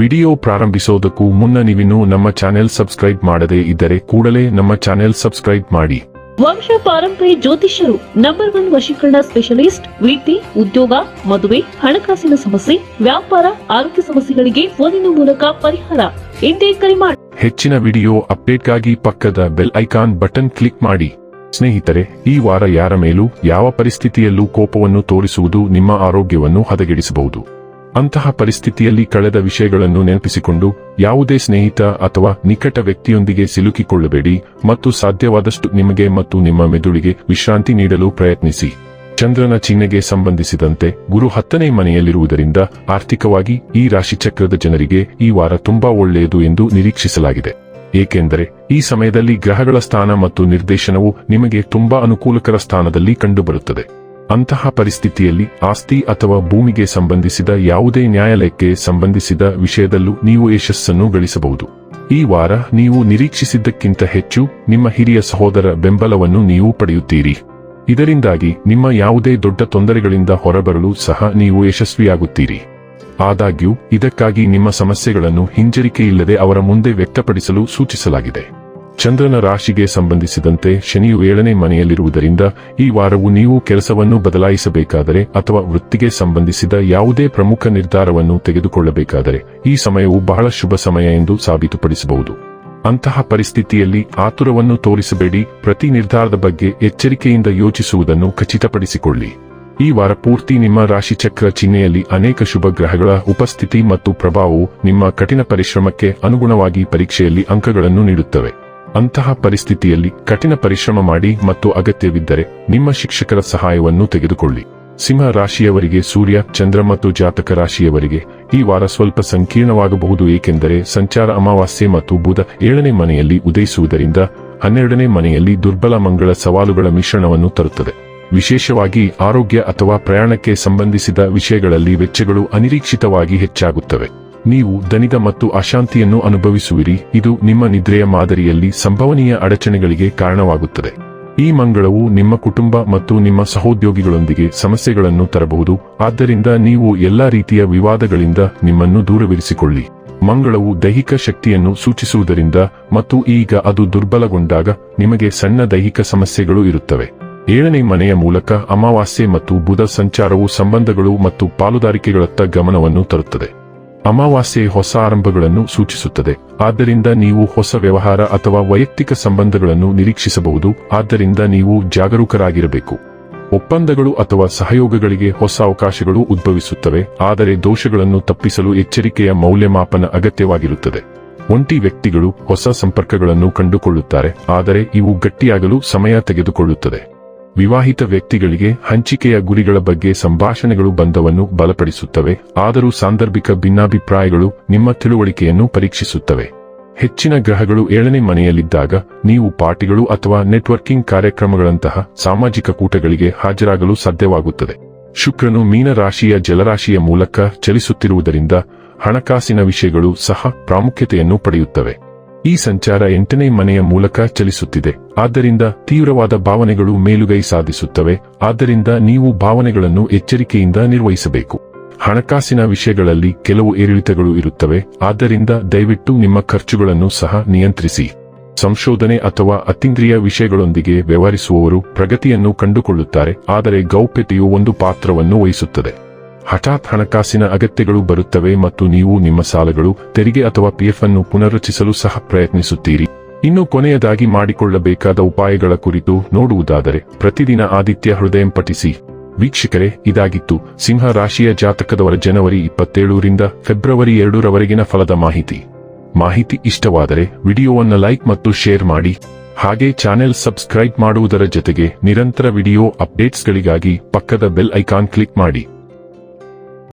Video ಪ್ರಾರಂಭಿಸೋದಕ್ಕೂ ಮುನ್ನ ನೀವಿನ್ನೂ ನಮ್ಮ ಚಾನೆಲ್ ಸಬ್ಸ್ಕ್ರೈಬ್ ಮಾಡದೇ ಇದ್ದರೆ ಕೂಡಲೇ ನಮ್ಮ ಚಾನೆಲ್ ಸಬ್ಸ್ಕ್ರೈಬ್ ಮಾಡಿ. ವಂಶ ಪಾರಂಪರ್ಯ ಜ್ಯೋತಿಷ್ಯರು ನಂಬರ್ ಒನ್ ವಶೀಕರಣ ಸ್ಪೆಷಲಿಸ್ಟ್ ವೃತ್ತಿ ಉದ್ಯೋಗ ಮದುವೆ ಹಣಕಾಸಿನ ಸಮಸ್ಯೆ ವ್ಯಾಪಾರ ಆರೋಗ್ಯ ಸಮಸ್ಯೆಗಳಿಗೆ ಫೋನಿನ ಮೂಲಕ ಪರಿಹಾರ. ಎಂದೇ ಕರೆ ಮಾಡಿ ಹೆಚ್ಚಿನ ವಿಡಿಯೋ ಅಪ್ಡೇಟ್ಗಾಗಿ ಪಕ್ಕದ ಬೆಲ್ ಐಕಾನ್ ಬಟನ್ ಕ್ಲಿಕ್ ಮಾಡಿ. ಸ್ನೇಹಿತರೆ ಈ ವಾರ ಯಾರ ಮೇಲೂ ಯಾವ ಪರಿಸ್ಥಿತಿಯಲ್ಲೂ ಕೋಪವನ್ನು ತೋರಿಸುವುದು ನಿಮ್ಮ ಆರೋಗ್ಯವನ್ನು ಹದಗೆಡಿಸಬಹುದು. ಅಂತಹ ಪರಿಸ್ಥಿತಿಯಲ್ಲಿ ಕಳೆದ ವಿಷಯಗಳನ್ನು ನೆನಪಿಸಿಕೊಂಡು ಯಾವುದೇ ಸ್ನೇಹಿತ ಅಥವಾ ನಿಕಟ ವ್ಯಕ್ತಿಯೊಂದಿಗೆ ಸಿಲುಕಿಕೊಳ್ಳಬೇಡಿ ಮತ್ತು ಸಾಧ್ಯವಾದಷ್ಟು ನಿಮಗೆ ಮತ್ತು ನಿಮ್ಮ ಮೆದುಳಿಗೆ ವಿಶ್ರಾಂತಿ ನೀಡಲು ಪ್ರಯತ್ನಿಸಿ. ಚಂದ್ರನ ಚಿಹ್ನೆಗೆ ಸಂಬಂಧಿಸಿದಂತೆ ಗುರು ಹತ್ತನೇ ಮನೆಯಲ್ಲಿರುವುದರಿಂದ ಆರ್ಥಿಕವಾಗಿ ಈ ರಾಶಿಚಕ್ರದ ಜನರಿಗೆ ಈ ವಾರ ತುಂಬಾ ಒಳ್ಳೆಯದು ಎಂದು ನಿರೀಕ್ಷಿಸಲಾಗಿದೆ. ಏಕೆಂದರೆ ಈ ಸಮಯದಲ್ಲಿ ಗ್ರಹಗಳ ಸ್ಥಾನ ಮತ್ತು ನಿರ್ದೇಶನವು ನಿಮಗೆ ತುಂಬಾ ಅನುಕೂಲಕರ ಸ್ಥಾನದಲ್ಲಿ ಕಂಡುಬರುತ್ತದೆ. ಅಂತಹ ಪರಿಸ್ಥಿತಿಯಲ್ಲಿ ಆಸ್ತಿ ಅಥವಾ ಭೂಮಿಗೆ ಸಂಬಂಧಿಸಿದ ಯಾವುದೇ ನ್ಯಾಯಾಲಯಕ್ಕೆ ಸಂಬಂಧಿಸಿದ ವಿಷಯದಲ್ಲೂ ನೀವು ಯಶಸ್ಸನ್ನು ಗಳಿಸಬಹುದು. ಈ ವಾರ ನೀವು ನಿರೀಕ್ಷಿಸಿದ್ದಕ್ಕಿಂತ ಹೆಚ್ಚು ನಿಮ್ಮ ಹಿರಿಯ ಸಹೋದರ ಬೆಂಬಲವನ್ನು ನೀವು ಪಡೆಯುತ್ತೀರಿ. ಇದರಿಂದಾಗಿ ನಿಮ್ಮ ಯಾವುದೇ ದೊಡ್ಡ ತೊಂದರೆಗಳಿಂದ ಹೊರಬರಲು ಸಹ ನೀವು ಯಶಸ್ವಿಯಾಗುತ್ತೀರಿ. ಆದಾಗ್ಯೂ, ಇದಕ್ಕಾಗಿ ನಿಮ್ಮ ಸಮಸ್ಯೆಗಳನ್ನು ಹಿಂಜರಿಕೆಯಿಲ್ಲದೆ ಅವರ ಮುಂದೆ ವ್ಯಕ್ತಪಡಿಸಲು ಸೂಚಿಸಲಾಗಿದೆ. ಚಂದ್ರನ ರಾಶಿಗೆ ಸಂಬಂಧಿಸಿದಂತೆ ಶನಿಯು ಏಳನೇ ಮನೆಯಲ್ಲಿರುವುದರಿಂದ ಈ ವಾರವು ನೀವು ಕೆಲಸವನ್ನು ಬದಲಾಯಿಸಬೇಕಾದರೆ ಅಥವಾ ವೃತ್ತಿಗೆ ಸಂಬಂಧಿಸಿದ ಯಾವುದೇ ಪ್ರಮುಖ ನಿರ್ಧಾರವನ್ನು ತೆಗೆದುಕೊಳ್ಳಬೇಕಾದರೆ ಈ ಸಮಯವು ಬಹಳ ಶುಭ ಸಮಯ ಎಂದು ಸಾಬೀತುಪಡಿಸಬಹುದು. ಅಂತಹ ಪರಿಸ್ಥಿತಿಯಲ್ಲಿ ಆತುರವನ್ನು ತೋರಿಸಬೇಡಿ, ಪ್ರತಿ ನಿರ್ಧಾರದ ಬಗ್ಗೆ ಎಚ್ಚರಿಕೆಯಿಂದ ಯೋಚಿಸುವುದನ್ನು ಖಚಿತಪಡಿಸಿಕೊಳ್ಳಿ. ಈ ವಾರ ಪೂರ್ತಿ ನಿಮ್ಮ ರಾಶಿಚಕ್ರ ಚಿಹ್ನೆಯಲ್ಲಿ ಅನೇಕ ಶುಭ ಗ್ರಹಗಳ ಉಪಸ್ಥಿತಿ ಮತ್ತು ಪ್ರಭಾವವು ನಿಮ್ಮ ಕಠಿಣ ಪರಿಶ್ರಮಕ್ಕೆ ಅನುಗುಣವಾಗಿ ಪರೀಕ್ಷೆಯಲ್ಲಿ ಅಂಕಗಳನ್ನು ನೀಡುತ್ತವೆ. ಅಂತಹ ಪರಿಸ್ಥಿತಿಯಲ್ಲಿ ಕಠಿಣ ಪರಿಶ್ರಮ ಮಾಡಿ ಮತ್ತು ಅಗತ್ಯವಿದ್ದರೆ ನಿಮ್ಮ ಶಿಕ್ಷಕರ ಸಹಾಯವನ್ನು ತೆಗೆದುಕೊಳ್ಳಿ. ಸಿಂಹ ರಾಶಿಯವರಿಗೆ ಸೂರ್ಯ, ಚಂದ್ರ ಮತ್ತು ಜಾತಕ ರಾಶಿಯವರಿಗೆ ಈ ವಾರ ಸ್ವಲ್ಪ ಸಂಕೀರ್ಣವಾಗಬಹುದು ಏಕೆಂದರೆ ಸಂಚಾರ ಅಮಾವಾಸ್ಯೆ ಮತ್ತು ಬುಧ ಏಳನೇ ಮನೆಯಲ್ಲಿ ಉದಯಿಸುವುದರಿಂದ ಹನ್ನೆರಡನೇ ಮನೆಯಲ್ಲಿ ದುರ್ಬಲ ಮಂಗಳ ಸವಾಲುಗಳ ಮಿಶ್ರಣವನ್ನು ತರುತ್ತದೆ. ವಿಶೇಷವಾಗಿ ಆರೋಗ್ಯ ಅಥವಾ ಪ್ರಯಾಣಕ್ಕೆ ಸಂಬಂಧಿಸಿದ ವಿಷಯಗಳಲ್ಲಿ ವೆಚ್ಚಗಳು ಅನಿರೀಕ್ಷಿತವಾಗಿ ಹೆಚ್ಚಾಗುತ್ತವೆ. ನೀವು ದನಿದ ಮತ್ತು ಅಶಾಂತಿಯನ್ನು ಅನುಭವಿಸುವಿರಿ. ಇದು ನಿಮ್ಮ ನಿದ್ರೆಯ ಮಾದರಿಯಲ್ಲಿ ಸಂಭವನೀಯ ಅಡಚಣೆಗಳಿಗೆ ಕಾರಣವಾಗುತ್ತದೆ. ಈ ಮಂಗಳವು ನಿಮ್ಮ ಕುಟುಂಬ ಮತ್ತು ನಿಮ್ಮ ಸಹೋದ್ಯೋಗಿಗಳೊಂದಿಗೆ ಸಮಸ್ಯೆಗಳನ್ನು ತರಬಹುದು. ಆದ್ದರಿಂದ ನೀವು ಎಲ್ಲಾ ರೀತಿಯ ವಿವಾದಗಳಿಂದ ನಿಮ್ಮನ್ನು ದೂರವಿರಿಸಿಕೊಳ್ಳಿ. ಮಂಗಳವು ದೈಹಿಕ ಶಕ್ತಿಯನ್ನು ಸೂಚಿಸುವುದರಿಂದ ಮತ್ತು ಈಗ ಅದು ದುರ್ಬಲಗೊಂಡಾಗ ನಿಮಗೆ ಸಣ್ಣ ದೈಹಿಕ ಸಮಸ್ಯೆಗಳು ಇರುತ್ತವೆ. ಏಳನೇ ಮನೆಯ ಮೂಲಕ ಅಮಾವಾಸ್ಯೆ ಮತ್ತು ಬುಧ ಸಂಚಾರವು ಸಂಬಂಧಗಳು ಮತ್ತು ಪಾಲುದಾರಿಕೆಗಳತ್ತ ಗಮನವನ್ನು ತರುತ್ತದೆ. ಅಮಾವಾಸ್ಯೆ ಹೊಸ ಆರಂಭಗಳನ್ನು ಸೂಚಿಸುತ್ತದೆ. ಆದ್ದರಿಂದ ನೀವು ಹೊಸ ವ್ಯವಹಾರ ಅಥವಾ ವೈಯಕ್ತಿಕ ಸಂಬಂಧಗಳನ್ನು ನಿರೀಕ್ಷಿಸಬಹುದು. ಆದ್ದರಿಂದ ನೀವು ಜಾಗರೂಕರಾಗಿರಬೇಕು. ಒಪ್ಪಂದಗಳು ಅಥವಾ ಸಹಯೋಗಗಳಿಗೆ ಹೊಸ ಅವಕಾಶಗಳು ಉದ್ಭವಿಸುತ್ತವೆ. ಆದರೆ ದೋಷಗಳನ್ನು ತಪ್ಪಿಸಲು ಎಚ್ಚರಿಕೆಯ ಮೌಲ್ಯಮಾಪನ ಅಗತ್ಯವಾಗಿರುತ್ತದೆ. ಒಂಟಿ ವ್ಯಕ್ತಿಗಳು ಹೊಸ ಸಂಪರ್ಕಗಳನ್ನು ಕಂಡುಕೊಳ್ಳುತ್ತಾರೆ. ಆದರೆ ಇವು ಗಟ್ಟಿಯಾಗಲು ಸಮಯ ತೆಗೆದುಕೊಳ್ಳುತ್ತದೆ. ವಿವಾಹಿತ ವ್ಯಕ್ತಿಗಳಿಗೆ ಹಂಚಿಕೆಯ ಗುರಿಗಳ ಬಗ್ಗೆ ಸಂಭಾಷಣೆಗಳು ಬಂಧವನ್ನು ಬಲಪಡಿಸುತ್ತವೆ, ಆದರೂ ಸಾಂದರ್ಭಿಕ ಭಿನ್ನಾಭಿಪ್ರಾಯಗಳು ನಿಮ್ಮ ತಿಳುವಳಿಕೆಯನ್ನು ಪರೀಕ್ಷಿಸುತ್ತವೆ. ಹೆಚ್ಚಿನ ಗ್ರಹಗಳು ಏಳನೇ ಮನೆಯಲ್ಲಿದ್ದಾಗ ನೀವು ಪಾರ್ಟಿಗಳು ಅಥವಾ ನೆಟ್ವರ್ಕಿಂಗ್ ಕಾರ್ಯಕ್ರಮಗಳಂತಹ ಸಾಮಾಜಿಕ ಕೂಟಗಳಿಗೆ ಹಾಜರಾಗಲು ಸಾಧ್ಯವಾಗುತ್ತದೆ. ಶುಕ್ರನು ಮೀನರಾಶಿಯ ಜಲರಾಶಿಯ ಮೂಲಕ ಚಲಿಸುತ್ತಿರುವುದರಿಂದ ಹಣಕಾಸಿನ ವಿಷಯಗಳು ಸಹ ಪ್ರಾಮುಖ್ಯತೆಯನ್ನು ಪಡೆಯುತ್ತವೆ. ಈ ಸಂಚಾರ ಎಂಟನೇ ಮನೆಯ ಮೂಲಕ ಚಲಿಸುತ್ತಿದೆ. ಆದ್ದರಿಂದ ತೀವ್ರವಾದ ಭಾವನೆಗಳು ಮೇಲುಗೈ ಸಾಧಿಸುತ್ತವೆ. ಆದ್ದರಿಂದ ನೀವು ಭಾವನೆಗಳನ್ನು ಎಚ್ಚರಿಕೆಯಿಂದ ನಿರ್ವಹಿಸಬೇಕು. ಹಣಕಾಸಿನ ವಿಷಯಗಳಲ್ಲಿ ಕೆಲವು ಏರಿಳಿತಗಳು ಇರುತ್ತವೆ. ಆದ್ದರಿಂದ ದಯವಿಟ್ಟು ನಿಮ್ಮ ಖರ್ಚುಗಳನ್ನು ಸಹ ನಿಯಂತ್ರಿಸಿ. ಸಂಶೋಧನೆ ಅಥವಾ ಅತೀಂದ್ರಿಯ ವಿಷಯಗಳೊಂದಿಗೆ ವ್ಯವಹರಿಸುವವರು ಪ್ರಗತಿಯನ್ನು ಕಂಡುಕೊಳ್ಳುತ್ತಾರೆ. ಆದರೆ ಗೌಪ್ಯತೆಯು ಒಂದು ಪಾತ್ರವನ್ನು ವಹಿಸುತ್ತದೆ. ಹಠಾತ್ ಹಣಕಾಸಿನ ಅಗತ್ಯಗಳು ಬರುತ್ತವೆ ಮತ್ತು ನೀವು ನಿಮ್ಮ ಸಾಲಗಳು, ತೆರಿಗೆ ಅಥವಾ ಪಿಎಫ್ ಅನ್ನು ಪುನರ್ರಚಿಸಲು ಸಹ ಪ್ರಯತ್ನಿಸುತ್ತೀರಿ. ಇನ್ನು ಕೊನೆಯದಾಗಿ ಮಾಡಿಕೊಳ್ಳಬೇಕಾದ ಉಪಾಯಗಳ ಕುರಿತು ನೋಡುವುದಾದರೆ, ಪ್ರತಿದಿನ ಆದಿತ್ಯ ಹೃದಯಂ ಪಠಿಸಿ. ವೀಕ್ಷಕರೇ, ಇದಾಗಿತ್ತು ಸಿಂಹ ರಾಶಿಯ ಜಾತಕದವರ ಜನವರಿ ಇಪ್ಪತ್ತೇಳರಿಂದ ಫೆಬ್ರವರಿ ಎರಡರವರೆಗಿನ ಫಲದ ಮಾಹಿತಿ. ಮಾಹಿತಿ ಇಷ್ಟವಾದರೆ ವಿಡಿಯೋವನ್ನು ಲೈಕ್ ಮತ್ತು ಶೇರ್ ಮಾಡಿ. ಹಾಗೆ ಚಾನೆಲ್ ಸಬ್ಸ್ಕ್ರೈಬ್ ಮಾಡುವುದರ ಜೊತೆಗೆ ನಿರಂತರ ವಿಡಿಯೋ ಅಪ್ಡೇಟ್ಸ್ಗಳಿಗಾಗಿ ಪಕ್ಕದ ಬೆಲ್ ಐಕಾನ್ ಕ್ಲಿಕ್ ಮಾಡಿ.